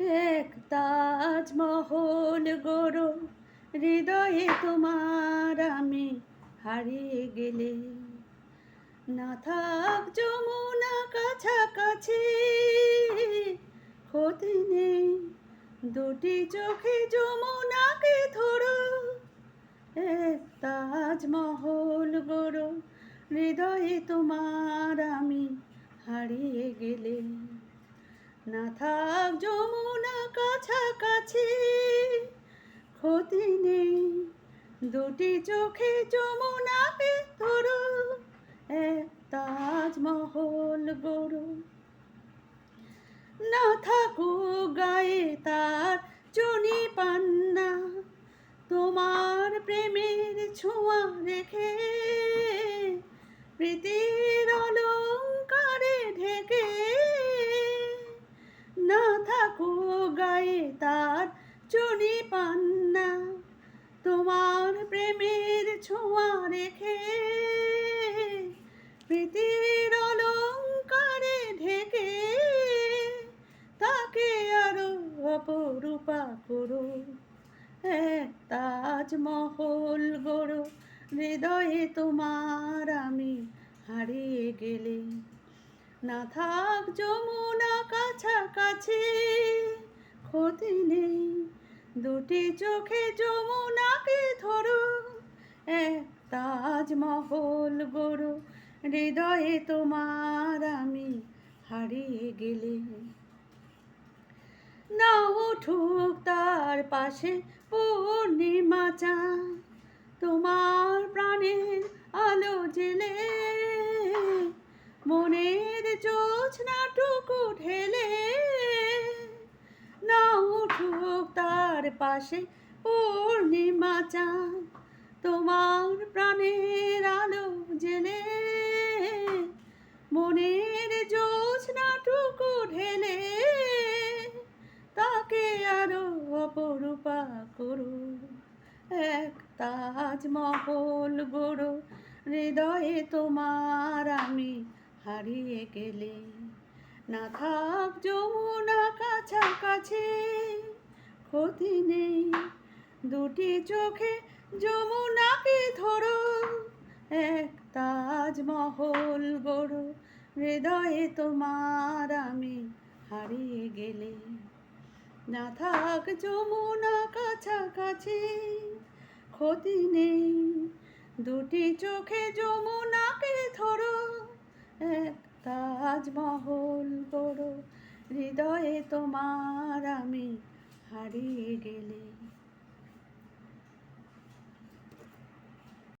এক তাজমহল গড়ো, হৃদয়ে তোমার আমি হারিয়ে গেলে। না থাক যমুনা কাছাকাছি, ক্ষতি নেই। দুটি চোখে যমুনাকে ধরো, এক তাজমহল গড়ো, হৃদয়ে তোমার আমি হারিয়ে গেলে। না থাক যমুনা কাছাকাছি। ক্ষতি নেই। দুটি চোখে যমুনা ধরো এক তাজমহল গরু না থাকো গায়ে তার চনি পান্না, তোমার প্রেমের ছোঁয়া রেখে। প্রীতির অলঙ্কারে ঢেকে গায়ে তার চনি পান্না তোমার প্রেমের ছোঁয়া রেখে প্রীতির অলঙ্কারে ঢেকে তাকে আরও অপরূপা করো এক তাজমহল গড়ো, হৃদয়ে তোমার আমি হারিয়ে গেলে। না থাক যমুনা কাছাকাছি ক্ষতি নেই। দুটি চোখে যমুনাকে ধরো, এক তাজমহল গড়ো। হৃদয়ে তোমার আমি হারিয়ে গেলে। না উঠুক তার পাশে পূর্ণিমা চাঁদ তোমার প্রাণের আলো জেলে মনের জোছনাটুকু ঢেলে না উঠুক তার পাশে পূর্ণিমা চাঁদ তোমার প্রাণের আলো জেলে মনের জোছনাটুকু ঢেলে তাকে আরও অপরূপা করো এক তাজমহল গড়ো, হৃদয়ে তোমার আমি হারিয়ে গেলে। না থাক যমুনা কাছাকাছি ক্ষতি নেই। দুটি চোখে যমুনাকে ধরো, এক তাজমহল গড়ো। হৃদয়ে তোমার আমি হারিয়ে গেলে। না থাক যমুনা কাছাকাছি, ক্ষতি নেই। দুটি চোখে যমুনাকে ধরো, এক তাজমহল গড়ো। হৃদয়ে তোমার আমি হারিয়ে গেলে